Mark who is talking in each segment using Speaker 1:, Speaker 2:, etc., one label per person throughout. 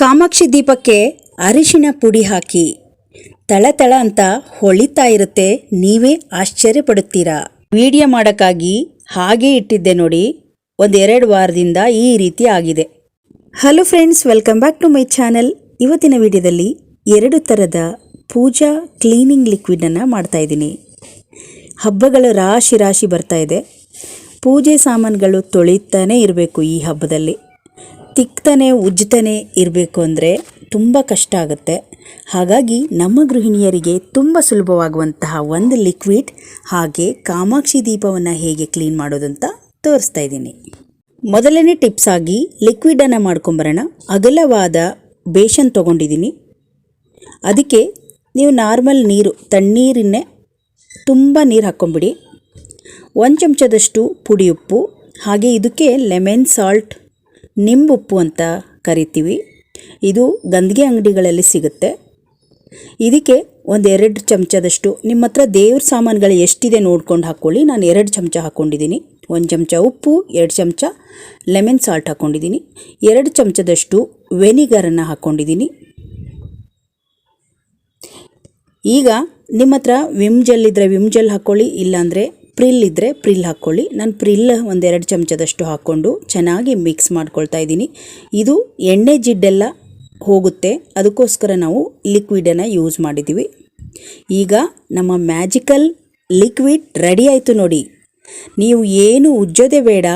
Speaker 1: ಕಾಮಾಕ್ಷಿ ದೀಪಕ್ಕೆ ಅರಿಶಿನ ಪುಡಿ ಹಾಕಿ. ತಳ ಅಂತ ಹೊಳಿತಾ ಇರುತ್ತೆ, ನೀವೇ ಆಶ್ಚರ್ಯ ಪಡುತ್ತೀರಾ ವಿಡಿಯೋ ಮಾಡೋಕ್ಕಾಗಿ ಹಾಗೆ ಇಟ್ಟಿದ್ದೆ ನೋಡಿ, ಒಂದೆರಡು ವಾರದಿಂದ ಈ ರೀತಿ ಆಗಿದೆ. Hello friends, welcome back to my channel. ಇವತ್ತಿನ ವಿಡಿಯೋದಲ್ಲಿ ಎರಡು ಥರದ ಪೂಜಾ ಕ್ಲೀನಿಂಗ್ ಲಿಕ್ವಿಡನ್ನು ಮಾಡ್ತಾ ಇದ್ದೀನಿ. ಹಬ್ಬಗಳು ರಾಶಿ ರಾಶಿ ಬರ್ತಾ ಇದೆ. ಪೂಜೆ ಸಾಮಾನುಗಳು ತೊಳಿತಾನೇ ಇರಬೇಕು ಈ ಹಬ್ಬದಲ್ಲಿ. ತಿಕ್ತಾನೆ ಉಜ್ತಾನೆ ಇರಬೇಕು ಅಂದರೆ ತುಂಬ ಕಷ್ಟ ಆಗುತ್ತೆ. ಹಾಗಾಗಿ ನಮ್ಮ ಗೃಹಿಣಿಯರಿಗೆ ತುಂಬ ಸುಲಭವಾಗುವಂತಹ ಒಂದು ಲಿಕ್ವಿಡ್ ಹಾಗೆ ಕಾಮಾಕ್ಷಿ ದೀಪವನ್ನು ಹೇಗೆ ಕ್ಲೀನ್ ಮಾಡೋದಂತ ತೋರಿಸ್ತಾ ಇದ್ದೀನಿ. ಮೊದಲನೇ ಟಿಪ್ಸ್ ಆಗಿ ಲಿಕ್ವಿಡನ್ನು ಮಾಡ್ಕೊಂಬರೋಣ. ಅಗಲವಾದ ಬೇಷನ್ ತೊಗೊಂಡಿದ್ದೀನಿ. ಅದಕ್ಕೆ ನೀವು ನಾರ್ಮಲ್ ನೀರು, ತಣ್ಣೀರನ್ನೇ ತುಂಬ ನೀರು ಹಾಕ್ಕೊಂಬಿಡಿ. ಒಂದು ಚಮಚದಷ್ಟು ಪುಡಿ ಉಪ್ಪು ಹಾಗೆ ಇದಕ್ಕೆ ಲೆಮನ್ ಸಾಲ್ಟ್ ನಿಂಬುಪ್ಪು ಅಂತ ಕರಿತೀವಿ. ಇದು ಗಂದಿಗೆ ಅಂಗಡಿಗಳಲ್ಲಿ ಸಿಗುತ್ತೆ. ಇದಕ್ಕೆ ಒಂದು ಎರಡು ಚಮಚದಷ್ಟು, ನಿಮ್ಮ ಹತ್ರ ದೇವ್ರ ಸಾಮಾನುಗಳು ಎಷ್ಟಿದೆ ನೋಡ್ಕೊಂಡು ಹಾಕ್ಕೊಳ್ಳಿ. ನಾನು ಎರಡು ಚಮಚ ಹಾಕ್ಕೊಂಡಿದ್ದೀನಿ. ಒಂದು ಚಮಚ ಉಪ್ಪು, ಎರಡು ಚಮಚ ಲೆಮನ್ ಸಾಲ್ಟ್ ಹಾಕ್ಕೊಂಡಿದ್ದೀನಿ. ಎರಡು ಚಮಚದಷ್ಟು ವೆನಿಗರನ್ನು ಹಾಕ್ಕೊಂಡಿದ್ದೀನಿ. ಈಗ ನಿಮ್ಮ ಹತ್ರ ವಿಮ್ ಜೆಲ್ ಇದ್ದರೆ ವಿಮ್ ಜೆಲ್ ಹಾಕ್ಕೊಳ್ಳಿ, ಇಲ್ಲಾಂದರೆ ಪ್ರಿಲ್ ಇದ್ದರೆ ಪ್ರಿಲ್ ಹಾಕ್ಕೊಳ್ಳಿ. ನಾನು ಪ್ರಿಲ್ ಒಂದೆರಡು ಚಮಚದಷ್ಟು ಹಾಕ್ಕೊಂಡು ಚೆನ್ನಾಗಿ ಮಿಕ್ಸ್ ಮಾಡ್ಕೊಳ್ತಾ ಇದ್ದೀನಿ. ಇದು ಎಣ್ಣೆ ಜಿಡ್ಡೆಲ್ಲ ಹೋಗುತ್ತೆ. ಅದಕ್ಕೋಸ್ಕರ ನಾವು ಲಿಕ್ವಿಡನ್ನು ಯೂಸ್ ಮಾಡಿದ್ದೀವಿ ಈಗ ನಮ್ಮ ಮ್ಯಾಜಿಕಲ್ ಲಿಕ್ವಿಡ್ ರೆಡಿ ಆಯಿತು ನೋಡಿ. ನೀವು ಏನು ಉಜ್ಜೋದೇ ಬೇಡ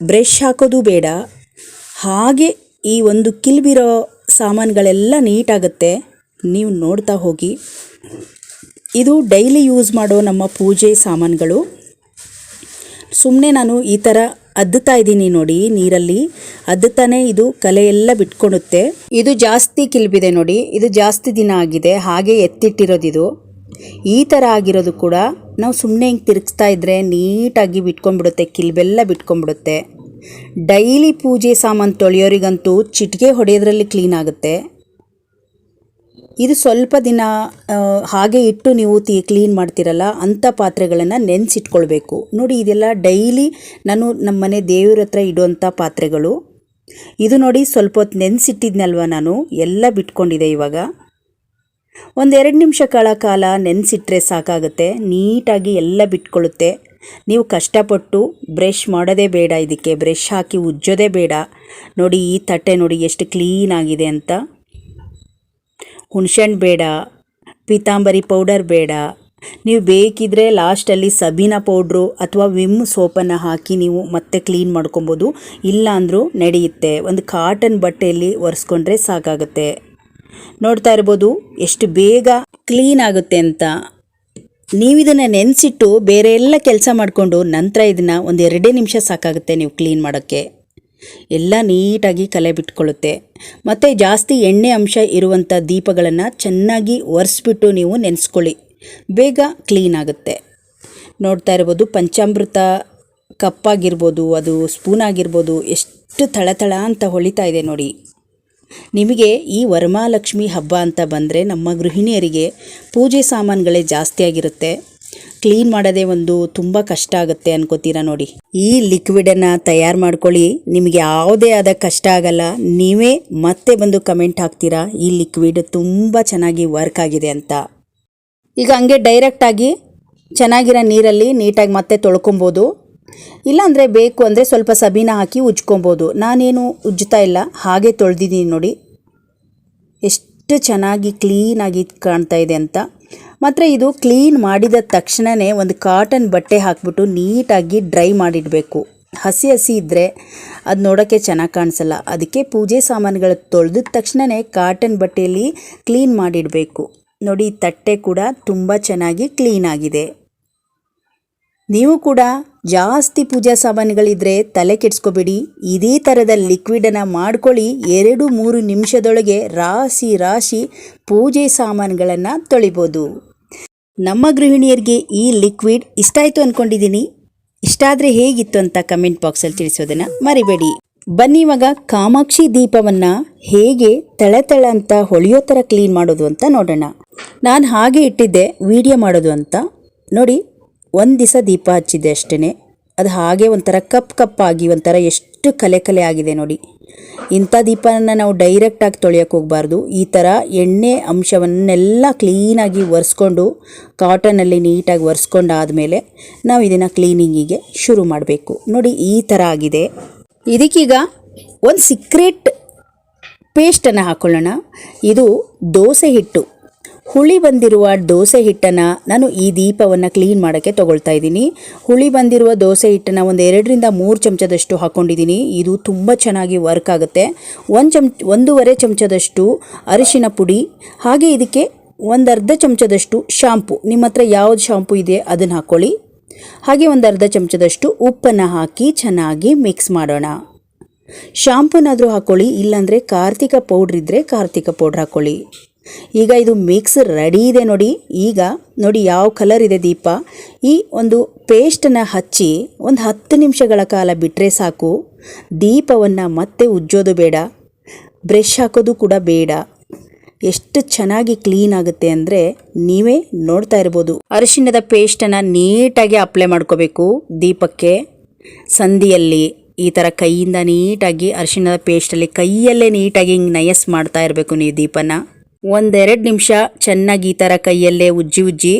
Speaker 1: ಬ್ರಷ್ ಹಾಕೋದು ಬೇಡ. ಹಾಗೆ ಈ ಒಂದು ಕಿಲ್ಬಿರೋ ಸಾಮಾನುಗಳೆಲ್ಲ ನೀಟಾಗುತ್ತೆ ನೀವು ನೋಡ್ತಾ ಹೋಗಿ. ಇದು ಡೈಲಿ ಯೂಸ್ ಮಾಡೋ ನಮ್ಮ ಪೂಜೆ ಸಾಮಾನುಗಳು. ಸುಮ್ಮನೆ ನಾನು ಈ ಥರ ಅದ್ದುತ್ತಾ ಇದ್ದೀನಿ ನೋಡಿ ನೀರಲ್ಲಿ. ಅದ್ದುತ್ತಾನೆ ಇದು ಕಲೆ ಎಲ್ಲ ಬಿಟ್ಕೊಳುತ್ತೆ ಇದು ಜಾಸ್ತಿ ಕಿಲ್ಬಿದೆ ನೋಡಿ, ಇದು ಜಾಸ್ತಿ ದಿನ ಆಗಿದೆ, ಹಾಗೆ ಎತ್ತಿಟ್ಟಿರೋದಿದು. ಈ ಥರ ಆಗಿರೋದು ಕೂಡ ನಾವು ಸುಮ್ಮನೆ ಹಿಂಗೆ ತಿರುಗಿಸ್ತಾ ಇದ್ದರೆ ನೀಟಾಗಿ ಬಿಟ್ಕೊಂಡ್ಬಿಡುತ್ತೆ, ಕಿಲ್ಬೆಲ್ಲ ಬಿಟ್ಕೊಂಡ್ಬಿಡುತ್ತೆ. ಡೈಲಿ ಪೂಜೆ ಸಾಮಾನು ತೊಳೆಯೋರಿಗಂತೂ ಚಿಟಿಕೆ ಹೊಡೆಯೋದ್ರಲ್ಲಿ ಕ್ಲೀನ್ ಆಗುತ್ತೆ. ಇದು ಸ್ವಲ್ಪ ದಿನ ಹಾಗೆ ಇಟ್ಟು ನೀವು ತಿ ಕ್ಲೀನ್ ಮಾಡ್ತಿರಲ್ಲ ಅಂಥ ಪಾತ್ರೆಗಳನ್ನು ನೆನೆಸಿಟ್ಕೊಳ್ಬೇಕು. ನೋಡಿ, ಇದೆಲ್ಲ ಡೈಲಿ ನಾನು ನಮ್ಮ ಮನೆ ದೇವ್ರ ಹತ್ರ ಇಡುವಂಥ ಪಾತ್ರೆಗಳು. ಇದು ನೋಡಿ ಸ್ವಲ್ಪ ಹೊತ್ತು ನೆನೆಸಿಟ್ಟಿದ್ನಲ್ವ ನಾನು, ಎಲ್ಲ ಬಿಟ್ಕೊಂಡಿದೆ ಇವಾಗ. ಒಂದೆರಡು ನಿಮಿಷ ಕಾಲ ಕಾಲ ನೆನೆಸಿಟ್ರೆ ಸಾಕಾಗುತ್ತೆ, ನೀಟಾಗಿ ಎಲ್ಲ ಬಿಟ್ಕೊಳ್ಳುತ್ತೆ ನೀವು ಕಷ್ಟಪಟ್ಟು ಬ್ರಷ್ ಮಾಡೋದೇ ಬೇಡ, ಇದಕ್ಕೆ ಬ್ರಷ್ ಹಾಕಿ ಉಜ್ಜೋದೇ ಬೇಡ. ನೋಡಿ, ಈ ತಟ್ಟೆ ನೋಡಿ ಎಷ್ಟು ಕ್ಲೀನ್ ಆಗಿದೆ ಅಂತ. ಹುಣ್ಸೆಹಣ್ಣು ಬೇಡ, ಪೀತಾಂಬರಿ ಪೌಡರ್ ಬೇಡ. ನೀವು ಬೇಕಿದ್ರೆ ಲಾಸ್ಟಲ್ಲಿ ಸಬೀನ ಪೌಡ್ರು ಅಥವಾ ವಿಮ್ ಸೋಪನ್ನು ಹಾಕಿ ನೀವು ಮತ್ತೆ ಕ್ಲೀನ್ ಮಾಡ್ಕೊಬೋದು. ಇಲ್ಲ ಅಂದರೂ ನಡೆಯುತ್ತೆ. ಒಂದು ಕಾಟನ್ ಬಟ್ಟೆಯಲ್ಲಿ ಒರೆಸ್ಕೊಂಡ್ರೆ ಸಾಕಾಗುತ್ತೆ. ನೋಡ್ತಾ ಇರ್ಬೋದು, ಎಷ್ಟು ಬೇಗ ಕ್ಲೀನ್ ಆಗುತ್ತೆ ಅಂತ. ನೀವಿದನ್ನು ನೆನೆಸಿಟ್ಟು ಬೇರೆ ಎಲ್ಲ ಕೆಲಸ ಮಾಡಿಕೊಂಡು ನಂತರ ಇದನ್ನು ಒಂದು ಎರಡೇ ನಿಮಿಷ ಸಾಕಾಗುತ್ತೆ ನೀವು ಕ್ಲೀನ್ ಮಾಡೋಕ್ಕೆ. ಎಲ್ಲ ನೀಟಾಗಿ ಕಲೆ ಬಿಟ್ಕೊಳ್ಳುತ್ತೆ. ಮತ್ತು ಜಾಸ್ತಿ ಎಣ್ಣೆ ಅಂಶ ಇರುವಂಥ ದೀಪಗಳನ್ನು ಚೆನ್ನಾಗಿ ಒರೆಸ್ಬಿಟ್ಟು ನೀವು ನೆನೆಸ್ಕೊಳ್ಳಿ. ಬೇಗ ಕ್ಲೀನ್ ಆಗುತ್ತೆ. ನೋಡ್ತಾ ಇರ್ಬೋದು, ಪಂಚಾಮೃತ ಕಪ್ಪಾಗಿರ್ಬೋದು ಅದು ಸ್ಪೂನ್ ಆಗಿರ್ಬೋದು, ಎಷ್ಟು ಥಳಥಳ ಅಂತ ಹೊಳಿತಾ ಇದೆ ನೋಡಿ. ನಿಮಗೆ ಈ ವರಮಾಲಕ್ಷ್ಮಿ ಹಬ್ಬ ಅಂತ ಬಂದರೆ ನಮ್ಮ ಗೃಹಿಣಿಯರಿಗೆ ಪೂಜೆ ಸಾಮಾನುಗಳೇ ಜಾಸ್ತಿ ಆಗಿರುತ್ತೆ. ಕ್ಲೀನ್ ಮಾಡೋದೇ ಒಂದು ತುಂಬ ಕಷ್ಟ ಆಗುತ್ತೆ ಅನ್ಕೋತೀರಾ ನೋಡಿ. ಈ ಲಿಕ್ವಿಡನ್ನು ತಯಾರು ಮಾಡ್ಕೊಳ್ಳಿ. ನಿಮಗೆ ಯಾವುದೇ ಆದ ಕಷ್ಟ ಆಗಲ್ಲ. ನೀವೇ ಮತ್ತೆ ಬಂದು ಕಮೆಂಟ್ ಹಾಕ್ತೀರಾ? ಈ ಲಿಕ್ವಿಡ್ ತುಂಬ ಚೆನ್ನಾಗಿ ವರ್ಕ್ ಆಗಿದೆ ಅಂತ. ಈಗ ಹಂಗೆ ಡೈರೆಕ್ಟಾಗಿ ಚೆನ್ನಾಗಿರೋ ನೀರಲ್ಲಿ ನೀಟಾಗಿ ಮತ್ತೆ ತೊಳ್ಕೊಬೋದು. ಇಲ್ಲಾಂದರೆ ಬೇಕು ಅಂದರೆ ಸ್ವಲ್ಪ ಸಬೀನ ಹಾಕಿ ಉಜ್ಕೊಬೋದು. ನಾನೇನು ಉಜ್ಜುತ್ತಾ ಇಲ್ಲ. ಹಾಗೆ ತೊಳೆದಿದ್ದೀನಿ ನೋಡಿ. ಎಷ್ಟು ಚೆನ್ನಾಗಿ ಕ್ಲೀನಾಗಿ ಕಾಣ್ತಾ ಇದೆ ಅಂತ. ಮತ್ತು ಇದು ಕ್ಲೀನ್ ಮಾಡಿದ ತಕ್ಷಣವೇ ಒಂದು ಕಾಟನ್ ಬಟ್ಟೆ ಹಾಕ್ಬಿಟ್ಟು ನೀಟಾಗಿ ಡ್ರೈ ಮಾಡಿಡಬೇಕು. ಹಸಿ ಹಸಿ ಇದ್ದರೆ ಅದು ನೋಡೋಕ್ಕೆ ಚೆನ್ನಾಗಿ ಕಾಣಿಸಲ್ಲ. ಅದಕ್ಕೆ ಪೂಜೆ ಸಾಮಾನುಗಳು ತೊಳೆದ ತಕ್ಷಣವೇ ಕಾಟನ್ ಬಟ್ಟೆಯಲ್ಲಿ ಕ್ಲೀನ್ ಮಾಡಿಡಬೇಕು. ನೋಡಿ ತಟ್ಟೆ ಕೂಡ ತುಂಬ ಚೆನ್ನಾಗಿ ಕ್ಲೀನ್ ಆಗಿದೆ. ನೀವು ಕೂಡ ಜಾಸ್ತಿ ಪೂಜಾ ಸಾಮಾನುಗಳಿದ್ರೆ ತಲೆ ಕೆಡಿಸ್ಕೋಬೇಡಿ. ಇದೇ ಥರದ ಲಿಕ್ವಿಡನ್ನು ಮಾಡ್ಕೊಳ್ಳಿ. ಎರಡು, ಮೂರು ನಿಮಿಷದೊಳಗೆ ರಾಶಿ ರಾಶಿ ಪೂಜೆ ಸಾಮಾನುಗಳನ್ನು ತೊಳಿಬೋದು. ನಮ್ಮ ಗೃಹಿಣಿಯರಿಗೆ ಈ ಲಿಕ್ವಿಡ್ ಇಷ್ಟ ಆಯಿತು ಅಂದ್ಕೊಂಡಿದ್ದೀನಿ ಇಷ್ಟ ಆದರೆ ಹೇಗಿತ್ತು ಅಂತ ಕಮೆಂಟ್ ಬಾಕ್ಸಲ್ಲಿ ತಿಳಿಸೋದನ್ನು ಮರಿಬೇಡಿ. ಬನ್ನಿ ಇವಾಗ ಕಾಮಾಕ್ಷಿ ದೀಪವನ್ನು ಹೇಗೆ ತಳ ಅಂತ ಹೊಳೆಯೋ ಥರ ಕ್ಲೀನ್ ಮಾಡೋದು ಅಂತ ನೋಡೋಣ. ನಾನು ಹಾಗೆ ಇಟ್ಟಿದ್ದೆ ವಿಡಿಯೋ ಮಾಡೋದು ಅಂತ. ನೋಡಿ, ಒಂದು ದಿವಸ ದೀಪ ಹಚ್ಚಿದ್ದೆ ಅಷ್ಟೇ ಅದು ಹಾಗೆ ಒಂಥರ ಕಪ್ ಕಪ್ಪಾಗಿ, ಒಂಥರ ಎಷ್ಟು ಕಲೆ ಕಲೆ ಆಗಿದೆ ನೋಡಿ. ಇಂಥ ದೀಪನ ನಾವು ಡೈರೆಕ್ಟಾಗಿ ತೊಳೆಯೋಕೆ ಹೋಗಬಾರ್ದು. ಈ ಥರ ಎಣ್ಣೆ ಅಂಶವನ್ನೆಲ್ಲ ಕ್ಲೀನಾಗಿ ಒರೆಸ್ಕೊಂಡು ಕಾಟನಲ್ಲಿ ನೀಟಾಗಿ ಒರೆಸ್ಕೊಂಡಾದಮೇಲೆ ನಾವು ಇದನ್ನು ಕ್ಲೀನಿಂಗಿಗೆ ಶುರು ಮಾಡಬೇಕು. ನೋಡಿ, ಈ ಥರ ಆಗಿದೆ. ಇದಕ್ಕೀಗ ಒಂದು ಸೀಕ್ರೆಟ್ ಪೇಸ್ಟನ್ನು ಹಾಕ್ಕೊಳ್ಳೋಣ ಇದು ದೋಸೆ ಹಿಟ್ಟು. ಹುಳಿ ಬಂದಿರುವ ದೋಸೆ ಹಿಟ್ಟನ್ನು ನಾನು ಈ ದೀಪವನ್ನು ಕ್ಲೀನ್ ಮಾಡೋಕ್ಕೆ ತೊಗೊಳ್ತಾ ಇದ್ದೀನಿ. ಹುಳಿ ಬಂದಿರುವ ದೋಸೆ ಹಿಟ್ಟನ್ನು ಒಂದು ಎರಡರಿಂದ ಮೂರು ಚಮಚದಷ್ಟು ಹಾಕ್ಕೊಂಡಿದ್ದೀನಿ ಇದು ತುಂಬ ಚೆನ್ನಾಗಿ ವರ್ಕ್ ಆಗುತ್ತೆ. ಒಂದು ಚಮ್, ಒಂದೂವರೆ ಚಮಚದಷ್ಟು ಅರಿಶಿನ ಪುಡಿ, ಹಾಗೆ ಇದಕ್ಕೆ ಒಂದು ಅರ್ಧ ಚಮಚದಷ್ಟು ಶಾಂಪು. ನಿಮ್ಮ ಹತ್ರ ಯಾವ್ದು ಶಾಂಪು ಇದೆ ಅದನ್ನು ಹಾಕ್ಕೊಳ್ಳಿ ಹಾಗೆ ಒಂದು ಅರ್ಧ ಚಮಚದಷ್ಟು ಉಪ್ಪನ್ನು ಹಾಕಿ ಚೆನ್ನಾಗಿ ಮಿಕ್ಸ್ ಮಾಡೋಣ. ಶಾಂಪೂನಾದರೂ ಹಾಕ್ಕೊಳ್ಳಿ ಇಲ್ಲಾಂದರೆ ಕಾರ್ತಿಕ ಪೌಡ್ರ್ ಇದ್ದರೆ ಕಾರ್ತಿಕ ಪೌಡ್ರ್ ಹಾಕ್ಕೊಳ್ಳಿ ಈಗ ಇದು ಮಿಕ್ಸ್ ರೆಡಿ ಇದೆ ನೋಡಿ. ಈಗ ನೋಡಿ ಯಾವ ಕಲರ್ ಇದೆ ದೀಪ. ಈ ಒಂದು ಪೇಸ್ಟನ್ನು ಹಚ್ಚಿ ಒಂದು ಹತ್ತು ನಿಮಿಷಗಳ ಕಾಲ ಬಿಟ್ಟರೆ ಸಾಕು. ದೀಪವನ್ನು ಮತ್ತೆ ಉಜ್ಜೋದು ಬೇಡ. ಬ್ರಷ್ ಹಾಕೋದು ಕೂಡ ಬೇಡ. ಎಷ್ಟು ಚೆನ್ನಾಗಿ ಕ್ಲೀನ್ ಆಗುತ್ತೆ ಅಂದರೆ ನೀವೇ ನೋಡ್ತಾ ಇರ್ಬೋದು. ಅರಿಶಿಣದ ಪೇಸ್ಟನ್ನು ನೀಟಾಗಿ ಅಪ್ಲೈ ಮಾಡ್ಕೋಬೇಕು ದೀಪಕ್ಕೆ. ಸಂದಿಯಲ್ಲಿ ಈ ಥರ ಕೈಯಿಂದ ನೀಟಾಗಿ ಅರಿಶಿಣದ ಪೇಸ್ಟಲ್ಲಿ ಕೈಯಲ್ಲೇ ನೀಟಾಗಿ ಹಿಂಗೆ ನಯಸ್ ಮಾಡ್ತಾ ಇರಬೇಕು ನೀವು ದೀಪನ. ಒಂದೆರಡು ನಿಮಿಷ ಚೆನ್ನಾಗಿ ಈ ಥರ ಕೈಯಲ್ಲೇ ಉಜ್ಜಿ ಉಜ್ಜಿ,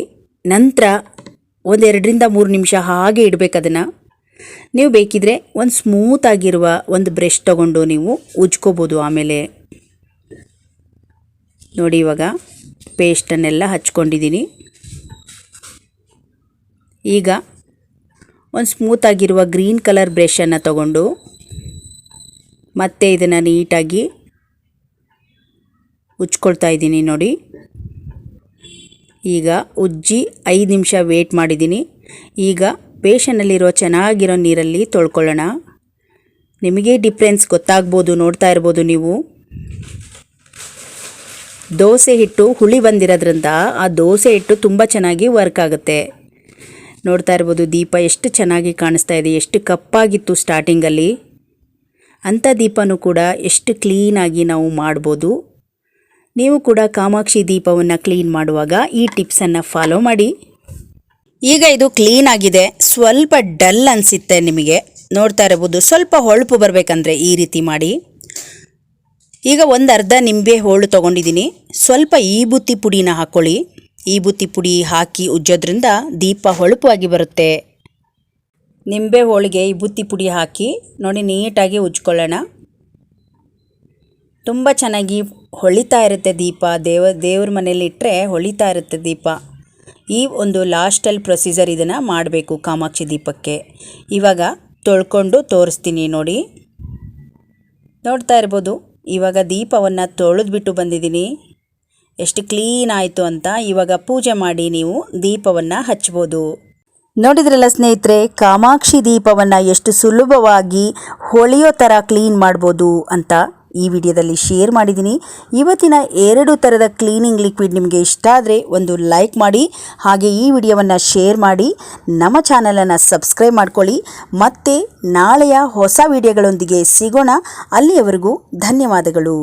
Speaker 1: ನಂತರ ಒಂದೆರಡರಿಂದ ಮೂರು ನಿಮಿಷ ಹಾಗೆ ಇಡಬೇಕು ಅದನ್ನು. ನೀವು ಬೇಕಿದ್ರೆ ಒಂದು ಸ್ಮೂತ್ ಆಗಿರುವ ಒಂದು ಬ್ರಷ್ ತಗೊಂಡು ನೀವು ಉಜ್ಕೋಬೋದು ಆಮೇಲೆ. ನೋಡಿ ಇವಾಗ ಪೇಸ್ಟನ್ನೆಲ್ಲ ಹಚ್ಕೊಂಡಿದ್ದೀನಿ ಈಗ ಒಂದು ಸ್ಮೂತ್ ಆಗಿರುವ ಗ್ರೀನ್ ಕಲರ್ ಬ್ರಷನ್ನು ತಗೊಂಡು ಮತ್ತೆ ಇದನ್ನು ನೀಟಾಗಿ ಉಜ್ಕೊಳ್ತಾ ಇದ್ದೀನಿ ನೋಡಿ. ಈಗ ಉಜ್ಜಿ ಐದು ನಿಮಿಷ ವೇಟ್ ಮಾಡಿದ್ದೀನಿ. ಈಗ ಬೇಷನಲ್ಲಿರೋ ಚೆನ್ನಾಗಿರೋ ನೀರಲ್ಲಿ ತೊಳ್ಕೊಳ್ಳೋಣ. ನಿಮಗೆ ಡಿಫ್ರೆನ್ಸ್ ಗೊತ್ತಾಗ್ಬೋದು, ನೋಡ್ತಾ ಇರ್ಬೋದು ನೀವು. ದೋಸೆ ಹಿಟ್ಟು ಹುಳಿ ಬಂದಿರೋದ್ರಿಂದ ಆ ದೋಸೆ ಹಿಟ್ಟು ತುಂಬ ಚೆನ್ನಾಗಿ ವರ್ಕ್ ಆಗುತ್ತೆ. ನೋಡ್ತಾ ಇರ್ಬೋದು, ದೀಪ ಎಷ್ಟು ಚೆನ್ನಾಗಿ ಕಾಣಿಸ್ತಾ ಇದೆ, ಎಷ್ಟು ಕಪ್ಪಾಗಿತ್ತು ಸ್ಟಾರ್ಟಿಂಗಲ್ಲಿ ಅಂಥ ದೀಪನೂ ಕೂಡ ಎಷ್ಟು ಕ್ಲೀನಾಗಿ ನಾವು ಮಾಡ್ಬೋದು. ನೀವು ಕೂಡ ಕಾಮಾಕ್ಷಿ ದೀಪವನ್ನು ಕ್ಲೀನ್ ಮಾಡುವಾಗ ಈ ಟಿಪ್ಸನ್ನು ಫಾಲೋ ಮಾಡಿ. ಈಗ ಇದು ಕ್ಲೀನ್ ಆಗಿದೆ. ಸ್ವಲ್ಪ ಡಲ್ ಅನಿಸುತ್ತೆ ನಿಮಗೆ. ನೋಡ್ತಾ ಇರಬಹುದು. ಸ್ವಲ್ಪ ಹೊಳಪು ಬರಬೇಕಂದ್ರೆ ಈ ರೀತಿ ಮಾಡಿ. ಈಗ ಒಂದು ಅರ್ಧ ನಿಂಬೆ ಹೋಳು ತೊಗೊಂಡಿದ್ದೀನಿ. ಸ್ವಲ್ಪ ಈ ಬುತ್ತಿ ಪುಡಿನ ಹಾಕ್ಕೊಳ್ಳಿ ಈ ಬುತ್ತಿ ಪುಡಿ ಹಾಕಿ ಉಜ್ಜೋದ್ರಿಂದ ದೀಪ ಹೊಳಪಾಗಿ ಬರುತ್ತೆ. ನಿಂಬೆ ಹೋಳಿಗೆ ಈ ಬುತ್ತಿ ಪುಡಿ ಹಾಕಿ ನೋಡಿ ನೀಟಾಗಿ ಉಜ್ಕೊಳ್ಳೋಣ ತುಂಬ ಚೆನ್ನಾಗಿ ಹೊಳಿತಾ ಇರುತ್ತೆ ದೀಪ. ದೇವ, ದೇವ್ರ ಮನೇಲಿ ಇಟ್ಟರೆ ಹೊಳಿತಾ ಇರುತ್ತೆ ದೀಪ. ಈ ಒಂದು ಲಾಸ್ಟಲ್ಲಿ ಪ್ರೊಸೀಜರ್ ಇದನ್ನು ಮಾಡಬೇಕು ಕಾಮಾಕ್ಷಿ ದೀಪಕ್ಕೆ. ಇವಾಗ ತೊಳ್ಕೊಂಡು ತೋರಿಸ್ತೀನಿ ನೋಡಿ. ನೋಡ್ತಾ ಇರ್ಬೋದು, ಇವಾಗ ದೀಪವನ್ನು ತೊಳೆದ್ಬಿಟ್ಟು ಬಂದಿದ್ದೀನಿ. ಎಷ್ಟು ಕ್ಲೀನ್ ಆಯಿತು ಅಂತ ಇವಾಗ ಪೂಜೆ ಮಾಡಿ ನೀವು ದೀಪವನ್ನು ಹಚ್ಬೋದು. ನೋಡಿದ್ರಲ್ಲ ಸ್ನೇಹಿತರೆ, ಕಾಮಾಕ್ಷಿ ದೀಪವನ್ನು ಎಷ್ಟು ಸುಲಭವಾಗಿ ಹೊಳೆಯೋ ಥರ ಕ್ಲೀನ್ ಮಾಡ್ಬೋದು ಅಂತ. ಈ ವಿಡಿಯೋದಲ್ಲಿ ಶೇರ್ ಮಾಡಿದ್ದೀನಿ. ಇವತ್ತಿನ ಎರಡು ಥರದ ಕ್ಲೀನಿಂಗ್ ಲಿಕ್ವಿಡ್ ನಿಮಗೆ ಇಷ್ಟ ಆದರೆ ಒಂದು ಲೈಕ್ ಮಾಡಿ, ಹಾಗೆ ಈ ವಿಡಿಯೋವನ್ನು ಶೇರ್ ಮಾಡಿ, ನಮ್ಮ ಚಾನಲನ್ನು ಸಬ್ಸ್ಕ್ರೈಬ್ ಮಾಡ್ಕೊಳ್ಳಿ. ಮತ್ತೆ ನಾಳೆಯ ಹೊಸ ವಿಡಿಯೋಗಳೊಂದಿಗೆ ಸಿಗೋಣ. ಅಲ್ಲಿಯವರೆಗೂ ಧನ್ಯವಾದಗಳು.